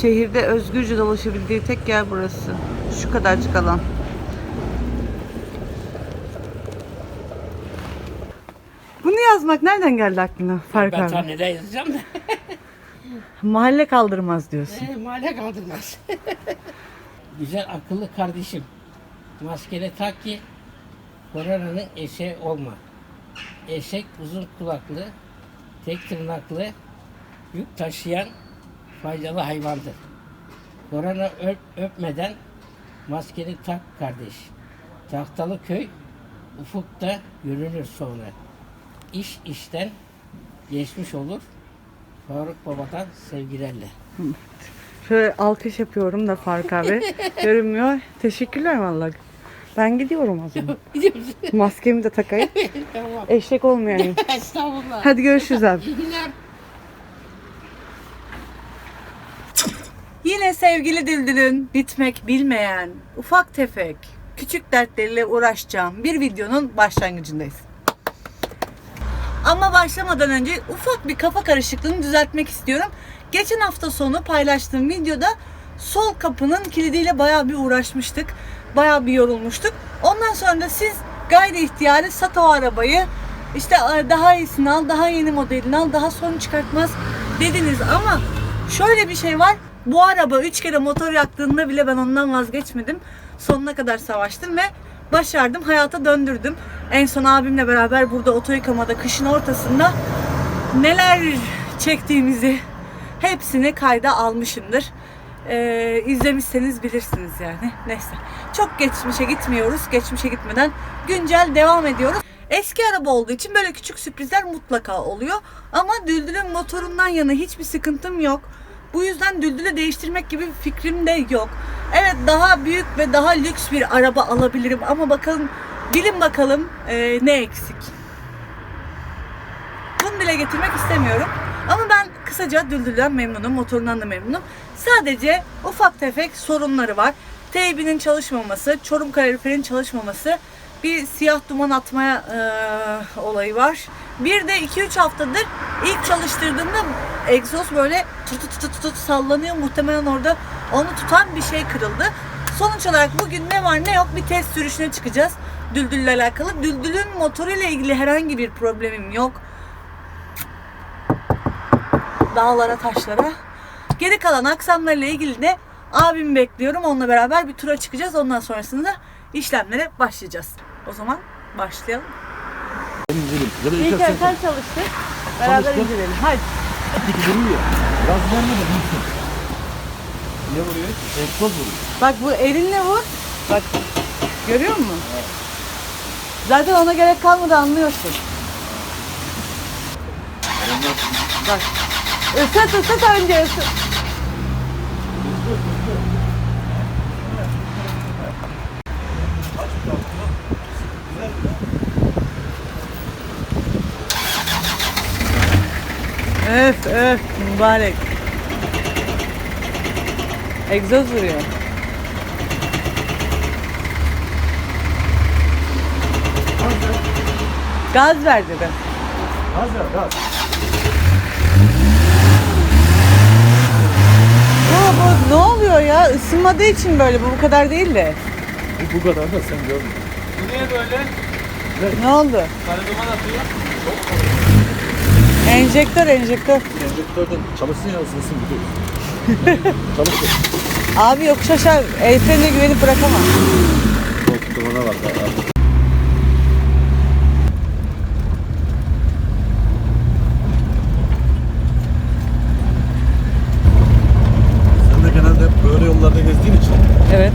Şehirde özgürce dolaşabildiği tek yer burası. Şu kadarcık alan. Bunu yazmak nereden geldi aklına Faruk Ben abi? sahnede yazacağım da. Mahalle kaldırmaz diyorsun. E, mahalle kaldırmaz. Güzel akıllı kardeşim. Maskeni tak ki koronanın eşeği olma. Eşek uzun kulaklı, tek tırnaklı, yük taşıyan faydalı hayvandır. Korona öp, öpmeden maskeni tak kardeş. Tahtalı köy ufukta görünür sonra. İş işten geçmiş olur. Faruk Baba'dan sevgilerle. Şöyle alkış yapıyorum da Faruk abi. Görünmüyor. Teşekkürler vallahi. Ben gidiyorum o zaman. Maskemi de takayım. tamam. Eşek olmayayım. Estağfurullah. Hadi görüşürüz abi. İyi günler. Yine sevgili Düldül'ün bitmek bilmeyen ufak tefek küçük dertleriyle uğraşacağım bir videonun başlangıcındayız. Ama başlamadan önce ufak bir kafa karışıklığını düzeltmek istiyorum. Geçen hafta sonu paylaştığım videoda sol kapının kilidiyle bayağı bir uğraşmıştık. Bayağı bir yorulmuştuk. Ondan sonra da siz gayri ihtiyari sat o arabayı işte "Aa, daha iyisini al, daha yeni modelini al, daha sorun çıkartmaz dediniz ama şöyle bir şey var. Bu araba 3 kere motor yaktığında bile ben ondan vazgeçmedim. Sonuna kadar savaştım ve başardım. Hayata döndürdüm. En son abimle beraber burada oto yıkamada kışın ortasında neler çektiğimizi hepsini kayda almışımdır. Ee, izlemişseniz bilirsiniz yani. Neyse. Çok geçmişe gitmiyoruz. Geçmişe gitmeden güncel devam ediyoruz. Eski araba olduğu için böyle küçük sürprizler mutlaka oluyor. Ama Düldül'ün motorundan yana hiçbir sıkıntım yok. Bu yüzden Düldül'ü değiştirmek gibi bir fikrim de yok. Evet daha büyük ve daha lüks bir araba alabilirim ama bakalım bilin bakalım e, ne eksik. Bunu dile getirmek istemiyorum. Ama ben kısaca Düldül'den memnunum, motorundan da memnunum. Sadece ufak tefek sorunları var. Teybinin çalışmaması, çorum kaloriferin çalışmaması, bir siyah duman atmaya e, olayı var. Bir de 2-3 haftadır ilk çalıştırdığımda egzoz böyle tut tut tut tut sallanıyor. Muhtemelen orada onu tutan bir şey kırıldı. Sonuç olarak bugün ne var ne yok bir test sürüşüne çıkacağız. Düldül'le alakalı. Düldül'ün motoruyla ilgili herhangi bir problemim yok dağlara, taşlara. Geri kalan aksamlarıyla ilgili de abimi bekliyorum. Onunla beraber bir tura çıkacağız. Ondan sonrasında işlemlere başlayacağız. O zaman başlayalım. İlk sen çalıştık. Beraber Çalıştım. Hadi. Dikilir ya. Gaz vermedi bilsin. Ne vuruyor? Egzoz vuruyor. Bak bu elinle vur. Bak görüyor musun? Zaten ona gerek kalmadı anlıyorsun. Bak. Isıt ısıt önce ısıt. Öf öf mübarek. Egzoz vuruyor. Gaz ver dedi. Gaz ver gaz. Bu, bu ne oluyor ya? Isınmadığı için böyle bu bu kadar değil de. Bu, bu kadar da sen görme. Niye böyle? Ne oldu? Sarı duman atıyor. Enjektör enjektör. Enjektörden çalışsın ya ısınsın gidiyor. Çalışsın. Abi yokuş aşağı el frenine güvenip bırakamam. Koltuğuna bak. abi. Sen de genelde hep böyle yollarda gezdiğin için Evet.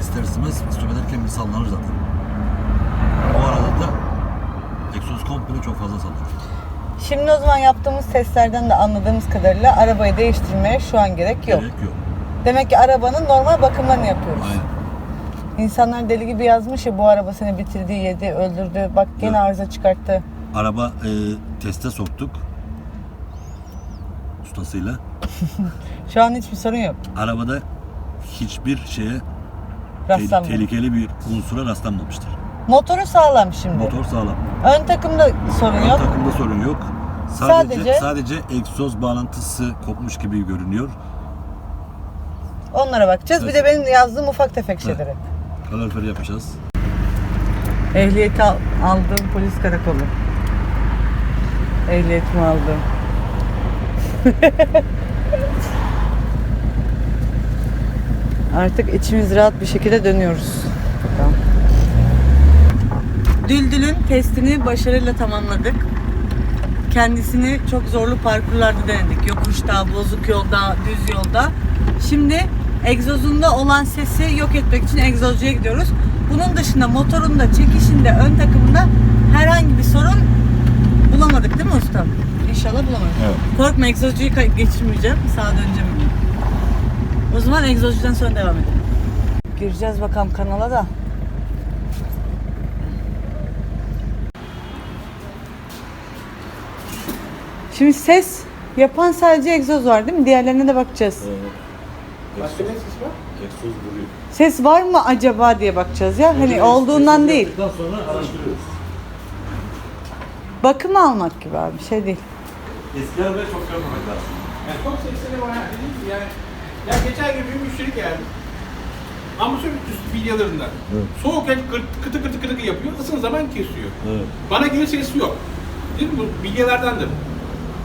ister istemez stop ederken bir sallanır zaten. O arada da egzoz komple çok fazla sallanır. Şimdi o zaman yaptığımız testlerden de anladığımız kadarıyla arabayı değiştirmeye şu an gerek yok. Gerek yok. Demek ki arabanın normal bakımlarını yapıyoruz. Aynen. İnsanlar deli gibi yazmış ya bu araba seni bitirdi, yedi, öldürdü. Bak gene Evet. arıza çıkarttı. Araba e, teste soktuk. Ustasıyla. Şu an hiçbir sorun yok. Arabada hiçbir şeye Te- Rastlanmadı. tehlikeli bir unsura rastlanmamıştır. Motoru sağlam şimdi. Motor sağlam. Ön takımda sorun Ön yok. takımda sorun yok. Sadece, Sadece- sadece egzoz bağlantısı kopmuş gibi görünüyor. Onlara bakacağız. Bir de benim yazdığım ufak tefek şeyleri. Kalorifer yapacağız. Ehliyeti al- aldım polis karakolu. Ehliyetimi aldım. Artık içimiz rahat bir şekilde dönüyoruz. Bakalım. Düldül'ün testini başarıyla tamamladık. Kendisini çok zorlu parkurlarda denedik. Yokuşta, bozuk yolda, düz yolda. Şimdi egzozunda olan sesi yok etmek için egzozcuya gidiyoruz. Bunun dışında motorunda, çekişinde, ön takımında herhangi bir sorun bulamadık değil mi usta? İnşallah bulamadık. Evet. Korkma egzozcuyu geçirmeyeceğim. Sağa döneceğim. O zaman egzozcudan sonra devam edelim. Gireceğiz bakalım kanala da. Şimdi ses yapan sadece egzoz var değil mi? Diğerlerine de bakacağız. Başka ne ses var? Egzoz vuruyor. Ses var mı acaba diye bakacağız ya. Hani olduğundan değil. Sonra araştırıyoruz. Bakım almak gibi abi bir şey değil. Eski arabayı çok görmemek lazım. Yani çok sesleri var. Yani dediğim gibi yani. Ya geçen gün bir müşteri geldi. Amatör üstü bilyalarından. Evet. Soğukken kır- kıtı kıtı kıtı yapıyor. Isın zaman kesiyor. Evet. Bana göre sesi yok. Değil mi? Bu bilyalardandır.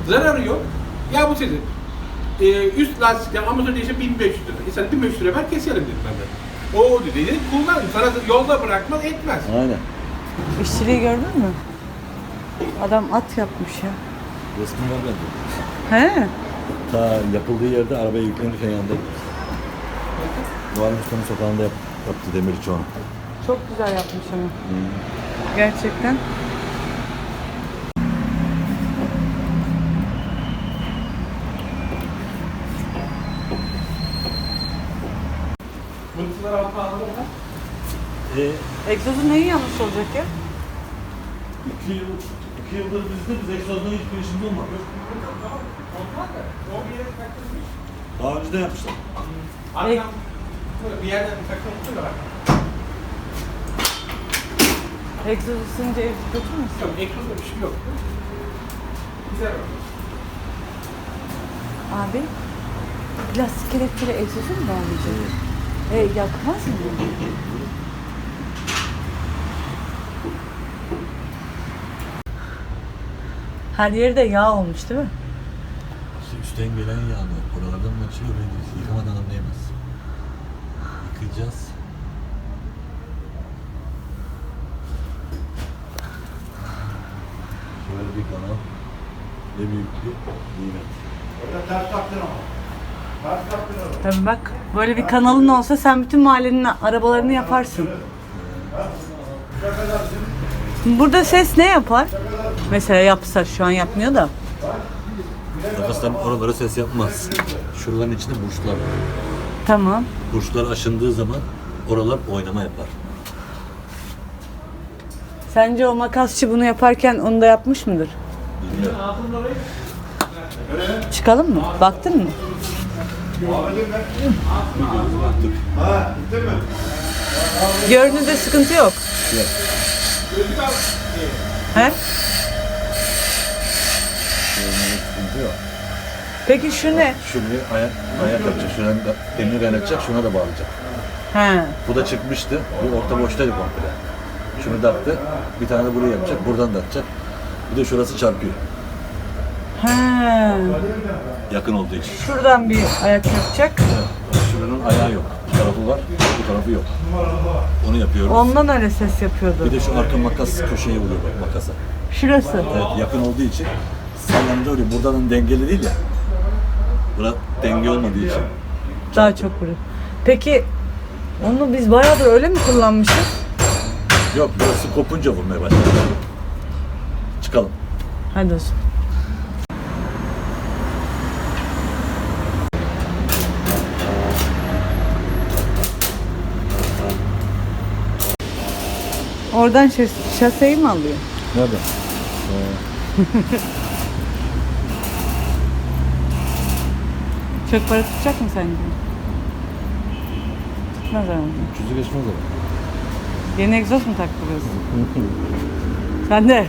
Zararı yok. Ya bu sesi. Ee, üst lastikler amatör değişe 1500 lira. E sen 1500 lira ver keselim dedim ben de. O dedi. Dedim kullan. Sana yolda bırakmaz etmez. Aynen. İşçiliği gördün mü? Adam at yapmış ya. Resmi var bende. He. Ta yapıldığı yerde arabaya yüklenirken yanında. Muharrem Usta'nın sokağında yap, yaptı demirci onu. Çok güzel yapmış ama. Gerçekten. Mıntılar altına alırım ben. E, Egzozu neyi yanlış olacak ya? iki, yıl, iki yıldır bizde biz egzozdan hiçbir işimiz olmadı. Olmaz da. O bir yere takılmış. Daha önce de yapmışlar. Arkadan böyle bir yerden takılmış da var. Egzoz ısınca ev götürmesin. Yok, ekranda bir şey yok. Güzel var. Abi plastik kelepçeli egzozu mu bağlayacak? E yakmaz mı? Her yeri de yağ olmuş değil mi? Üstten gelen yağını oralardan açıyor ve yıkamadan anlayamaz. Yıkayacağız. Şöyle bir kanal. Ne büyük bir nimet. Tabii bak böyle bir kanalın olsa sen bütün mahallenin arabalarını yaparsın. Burada ses ne yapar? Mesela yapsa şu an yapmıyor da. Nefesten oralara ses yapmaz. Şuraların içinde burçlar var. Tamam. Burçlar aşındığı zaman oralar oynama yapar. Sence o makasçı bunu yaparken onu da yapmış mıdır? Bilmiyorum. Çıkalım mı? Baktın mı? Görünürde sıkıntı yok. Yok. He? Sıkıntı yok. Peki şu ne? Şunu ayak, ayak yapacak. Şuna da demir kaynatacak. Şuna da bağlayacak. He. Bu da çıkmıştı. Bu orta boştaydı komple. Şunu da attı. Bir tane de buraya yapacak. Buradan da atacak. Bir de şurası çarpıyor. He. Yakın olduğu için. Şuradan bir ayak yapacak. Şuranın ayağı yok. Bu tarafı var. Bu tarafı yok. Onu yapıyoruz. Ondan öyle ses yapıyordu. Bir de şu arka makas köşeye vuruyor bak makasa. Şurası. Evet yakın olduğu için sallanınca oluyor. Buradan dengeli değil ya. Bura denge olmadığı için. Daha çok vuruyor. Peki onu biz bayağıdır öyle mi kullanmışız? Yok burası kopunca vurmaya başladı. Çıkalım. Hadi o zaman. Oradan şas- şaseyi mi alıyor? Nerede? Çok para tutacak mı sence? Gitmez ama. 300'ü geçmez ama. Yeni egzoz mu taktırıyorsun? Sen de.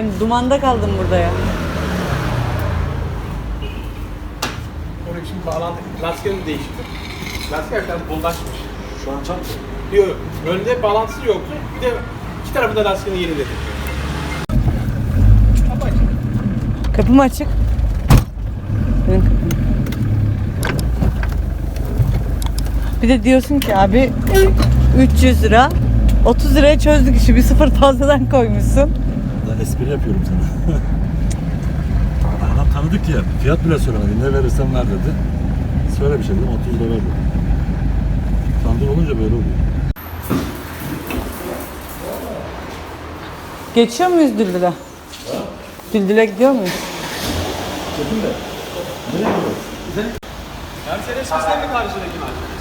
Ben dumanda kaldım burada ya. Oraya şimdi bağlantı, lastiklerini değiştirdim. Lastikler biraz bollaşmış. Şu an çarp Yok yok. Önde bağlantısı yoktu. Bir de iki tarafında lastiğini yeniledim. Kapı açık. Kapım açık. Benim kapım. Bir de diyorsun ki abi 300 lira 30 liraya çözdük işi bir sıfır fazladan koymuşsun. Espri yapıyorum sana. Adam tanıdık ya. Fiyat bile söylemedi. Ne verirsen ver dedi. Söyle bir şey dedim. 30 lira ver dedi. Tanıdık olunca böyle oluyor. Geçiyor muyuz Düldül'e? Düldül'e gidiyor muyuz? Mercedes bizden mi karşıdaki Mercedes?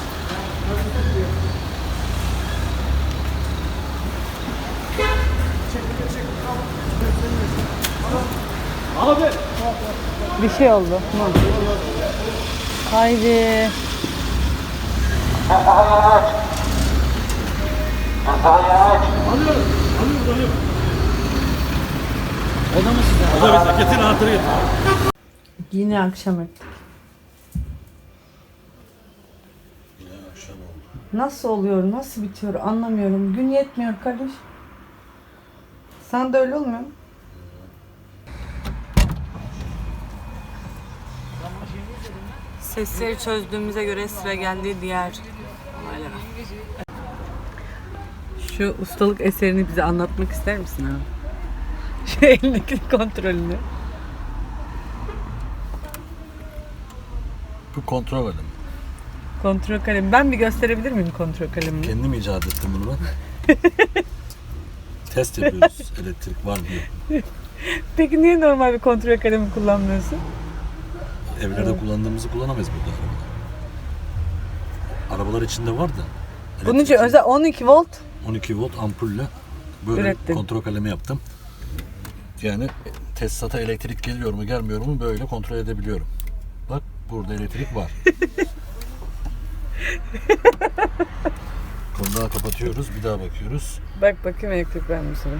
Abi. Bir şey oldu. Haydi. O da bize. Getir anahtarı getir. Yine akşam ettik. Yine akşam oldu. Nasıl oluyor, nasıl bitiyor anlamıyorum. Gün yetmiyor kardeş. Sen de öyle olmuyor mu? Sesleri çözdüğümüze göre sıra geldi diğer olaylara. Şu ustalık eserini bize anlatmak ister misin abi? Şu elindeki kontrolünü. Bu kontrol kalemi. Kontrol kalemi. Ben bir gösterebilir miyim kontrol kalemini? Kendim icat ettim bunu ben. Test yapıyoruz elektrik var diye. Peki niye normal bir kontrol kalemi kullanmıyorsun? Evlerde kullandığımızı kullanamayız burada arabalar. Arabalar içinde var da. Bunun için özel 12 volt 12 volt ampulle böyle Ürettin. kontrol kalemi yaptım. Yani tesisata elektrik geliyor mu gelmiyor mu böyle kontrol edebiliyorum. Bak burada elektrik var. Kondağı kapatıyoruz bir daha bakıyoruz. Bak bakayım elektrik var mı sana?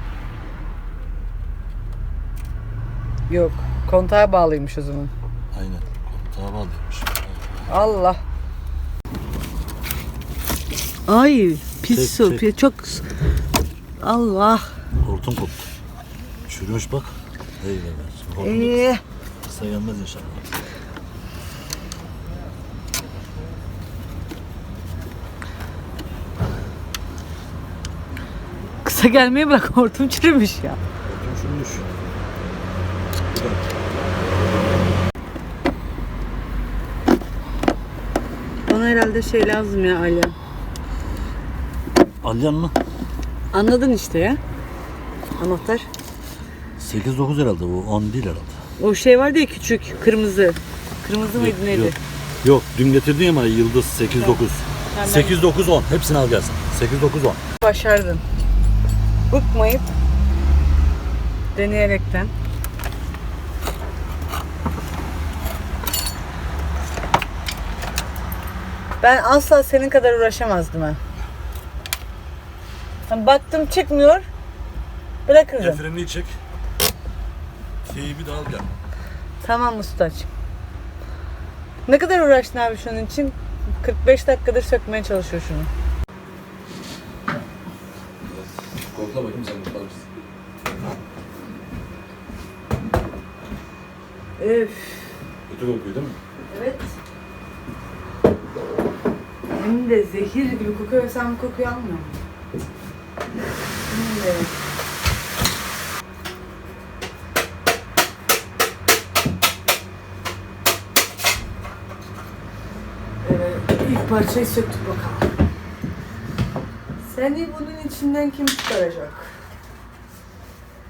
Yok. Kontağa bağlıymış o zaman. Aynen kontağı bağlıymış. Allah. Ay pis Çek, su. çek. Çok Allah. Hortum koptu. Çürümüş bak. Eyvallah. Hortum Ee, kısa gelmez inşallah. kısa gelmeye bırak hortum çürümüş ya. Hortum çürümüş. Bir dakika. Bana herhalde şey lazım ya Alya. Alyan mı? Anladın işte ya. Anahtar. 8-9 herhalde bu 10 değil herhalde. O şey vardı ya küçük kırmızı. Kırmızı mıydı neydi? Yok. Yok dün getirdiğin ama yıldız 8 9. Tamam. 8 9 10. Hepsini al gelsin. 8 9 10. Başardın. Bıkmayıp deneyerekten. Ben asla senin kadar uğraşamazdım ha. Hani Baktım çıkmıyor. Bırakırdım. frenini çek. Teybi de al gel. Tamam ustacığım. Ne kadar uğraştın abi şunun için? 45 dakikadır sökmeye çalışıyor şunu. Kokla bakayım sen mısın? Öf. Kötü kokuyor değil mi? Evet. Hem de zehir gibi kokuyor ve sen bu kokuyu almıyor musun? De. Evet, ilk parçayı söktük bakalım. Seni bunun içinden kim çıkaracak?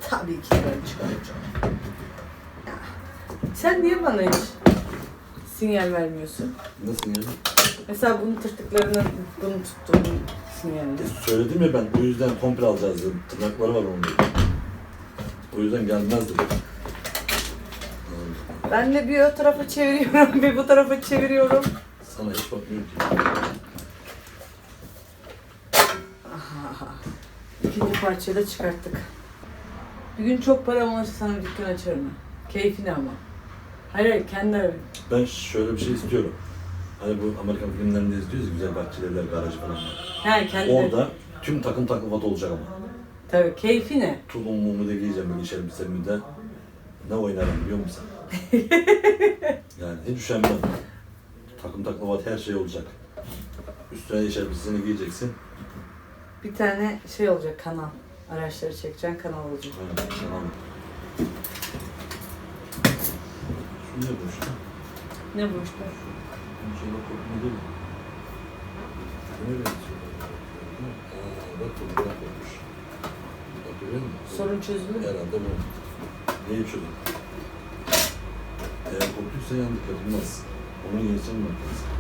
Tabii ki ben çıkaracağım. Sen niye bana hiç sinyal vermiyorsun? Nasıl yani? Mesela bunun tırtıklarını bunu tuttuğum sinyalde. E, söyledim ya ben o yüzden komple alacağız dedim. Tırnakları var onun dedim. O yüzden gelmez dedim. Ben de bir o tarafa çeviriyorum, bir bu tarafa çeviriyorum. Sana hiç bakmıyorum ki. İkinci parçayı da çıkarttık. Bir gün çok param olursa sana bir dükkan açarım. ha. Keyfine ama. Hayır hayır kendi arabam. Ben şöyle bir şey istiyorum. Hani bu Amerikan filmlerinde izliyoruz ya güzel bahçeler, garajı falan var. Yani kendi Orada tüm takım takım vat olacak ama. Tabii keyfi ne? Tulum mumu da giyeceğim böyle iş elbisemi de. Ne oynarım biliyor musun? yani hiç üşenmem. Takım takım vat her şey olacak. Üstüne iş elbisesini giyeceksin. Bir tane şey olacak kanal. Araçları çekeceğin kanal olacak. Aynen, tamam. Şu ne bu işte? Ne bu işte? Bak ne değil mi? Ne benziyor? Aa, bak bu musun? Sorun çözülür. Herhalde bu. Neyi çözüm? Eğer koptuysa yandık yapılmaz. Onun yenisini mi yaparız?